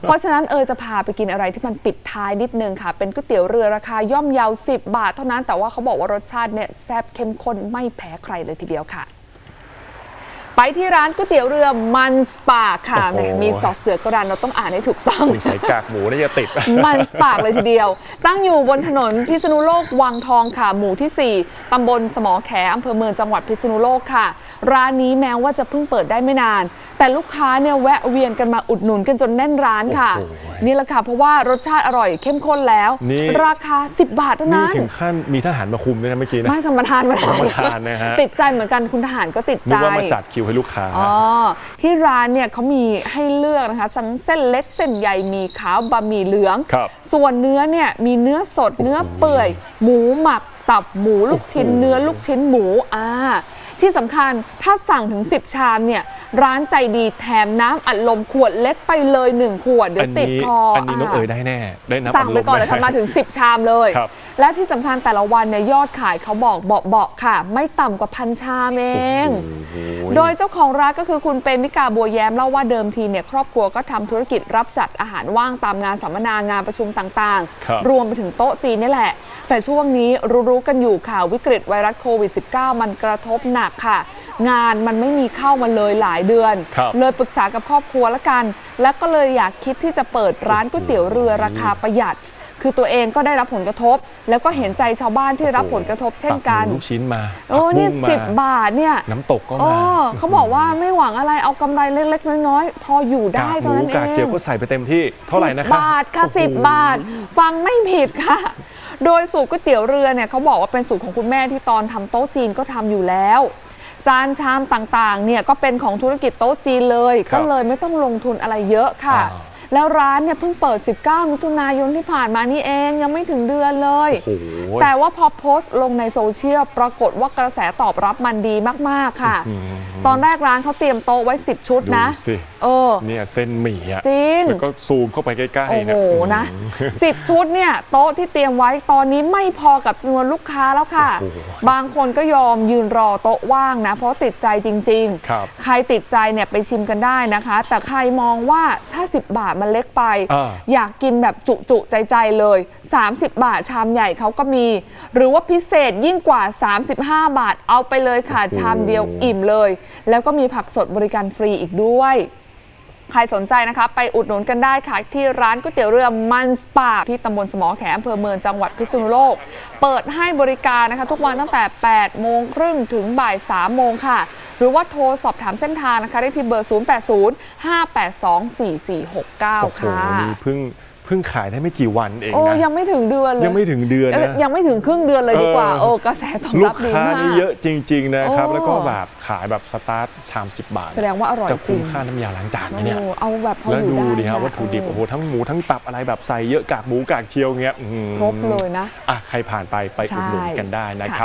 เพราะฉะนั้นเออจะพาไปกินอะไรที่มันปิดท้ายนิดนึงค่ะ เป็นก๋วยเตี๋ยวเรือราคาย่อมเยา10 บาท เท่านั้นแต่ว่าเขาบอกว่ารสชาติเนี่ยแซ่บเข้มข้นไม่แพ้ใครเลยทีเดียวค่ะ ไปที่ร้านก๋วยเตี๋ยวเรือมันสปาค่ะโอ้โหแหมมีสอดเสือกระดานเราต้องอ่านให้ถูกต้อง สงสัยกากหมูน่าจะติด มันสปากเลยทีเดียว ตั้งอยู่บนถนนพิษณุโลกวังทองค่ะ หมู่ที่ 4ตำบลสมอแขอำเภอเมืองจังหวัดพิษณุโลกค่ะ ร้านนี้แม้ว่าจะเพิ่งเปิดได้ไม่นาน แต่ลูกค้าเนี่ยแวะเวียนกันมาอุดหนุนกันจนแน่นร้านค่ะโอ้โหนี่แหละค่ะเพราะว่ารสชาติอร่อยเข้มข้นแล้วนี่ราคา 10 บาทเท่านี่นั้นถึงขั้นมีทหารมาคุมด้วยนะเมื่อกี้นะไม่ธรรมทานมาธรรมทานนะฮะติดใจเหมือนกันคุณทหารก็ติดนึใจกว่ามาจัดคิวให้ลูกค้า อ๋อ ที่ร้านเนี่ยเขามีให้เลือกนะคะทั้งเส้นเล็กเส้นใหญ่มีขาวบะหมี่เหลือง ครับส่วนเนื้อเนี่ยมีเนื้อสดเนื้อเปื่อย หมูหมักตับหมูลูกชิ้น โอ้โห เนื้อลูกชิ้นหมูอ่า ที่สำคัญถ้าสั่งถึง 10 ชามเนี่ยร้านใจดีแถมน้ำอัดลมขวดเล็กไปเลย 1 ขวดเดี๋ยวติดนี้คออันนี้น้องเอ๋ยได้แน่ได้นับสั่งไปก่อนเลยดลมค่ะมาถึง 10 ชามเลยครับและที่สำคัญแต่ละวันเนี่ยยอดขายเขาบอกเบาๆค่ะ ไม่ต่ำกว่าพันชามเองโอ้โหโดยเจ้าของร้านก็คือคุณเปรมิกาบัวแย้มเล่าว่าเดิมทีเนี่ยครอบครัวก็ทำธุรกิจรับจัดอาหารว่างตามงานสัมมนางานประชุมต่างครับรวมไปถึงโต๊ะจีนนี่แหละ แต่ช่วงนี้รู้ๆกันอยู่ค่ะวิกฤตไวรัสโควิด -19 มันกระทบหนักค่ะ งานมันไม่มีเข้ามาเลยหลายเดือนครับเลยปรึกษากับครอบครัวละกัน แล้วก็เลยอยากคิดที่จะเปิดร้านก๋วยเตี๋ยวเรือราคาประหยัด คือตัวเองก็ได้รับผลกระทบ แล้วก็เห็นใจชาวบ้านที่รับผลกระทบเช่นกันตับหมูลูกชิ้นมาโอ้เนี่ยผักบุ้งมาสิบบาทเนี่ยน้ำตกก็โอ้มาเขาบอกว่าไม่หวังอะไรเอากำไรเล็กๆน้อยๆพออยู่ได้กากหเท่ามูนั้นเอกากเจียวงก็ใส่ไปเต็มที่เท่าไหร่นะค10รับบาทค่ะโอ้โหสิบบาท ฟังไม่ผิดค่ะ โดยสูตรก๋วยเตี๋ยวเรือเนี่ยเขาบอกว่าเป็นสูตรของคุณแม่ที่ตอนทำโต๊ะจีนก็ทำอยู่แล้ว จานชามต่างๆเนี่ยก็เป็นของธุรกิจโต๊ะจีนเลยครัก็บเลยไม่ต้องลงทุนอะไรเยอะค่ะอ่า แล้วร้านเนี่ยเพิ่งเปิด 19 มิถุนายนที่ผ่านมานี่เองยังไม่ถึงเดือนเลยโอ้โหแต่ว่าพอโพสต์ลงในโซเชียลปรากฏว่ากระแสตอบรับมันดีมาก ๆ ค่ะ ตอนแรกร้านเขาเตรียมโต๊ะไว้ 10 ชุดดูนะสิเออเนี่ยเส้นหมี่อะจริงแล้วก็ซูมเข้าไปใกล้โอ้ๆโหนะนะสิบชุดเนี่ยโต๊ะที่เตรียมไว้ตอนนี้ไม่พอกับจำนวนลูกค้าแล้วค่ะโอ้โหบางคนก็ยอมยืนรอโต๊ะว่างนะ เพราะติดใจจริงครับใครติดใจเนี่ยไปชิมกันได้นะคะ แต่ใครมองว่าถ้า 10 บาทมันเล็กไปออยากกินแบบจุจุใจใจๆเลย 30 บาทชามใหญ่เขาก็มี หรือว่าพิเศษยิ่งกว่า 35 บาทเอาไปเลยค่ะชามเดียวอิ่มเลย แล้วก็มีผักสดบริการฟรีอีกด้วย ใครสนใจนะคะ ไปอุดหนุนกันได้ค่ะ ที่ร้านก๋วยเตี๋ยวเรือมันสปาที่ตำบลสมอแขอำเภอเมืองจังหวัดพิษณุโลก เปิดให้บริการนะคะ ทุกวันตั้งแต่ 8 โมงครึ่งถึงบ่าย 3 โมงค่ะ หรือว่าโทรสอบถามเส้นทางนะคะได้ที่เบอร์ 080 582 4469โอ้โหค่ะนี่เพิ่งเพิ่งขายได้ไม่กี่วันเองโอ้นะยังไม่ถึงเดือนเลยยังไม่ถึงเดือนเอ้ยนะยังไม่ถึงครึ่งเดือนเลยดีกว่าเออโอ้กระแสตอบลูรักบดีค้ามากนี่เยอะจริง ๆ นะครับโอ้แล้วก็แบบขายแบบสตาร์ทชาม 10 บาท แสดงว่าอร่อยจะจริคุ้มงค่าน้ำยาล้างจานไหมเนี่ยโอ้เอาแบบพอแล้วอยู่ดูได้ดิครับนะวัตถุดิบเโอ้โหทั้งหมูทั้งตับอะไรแบบใส่เยอะกากหมูกากเชียวเงี้ยอื้อหือครบเลยนะอะใครผ่านไปไปอุดหนุนกันได้นะครับ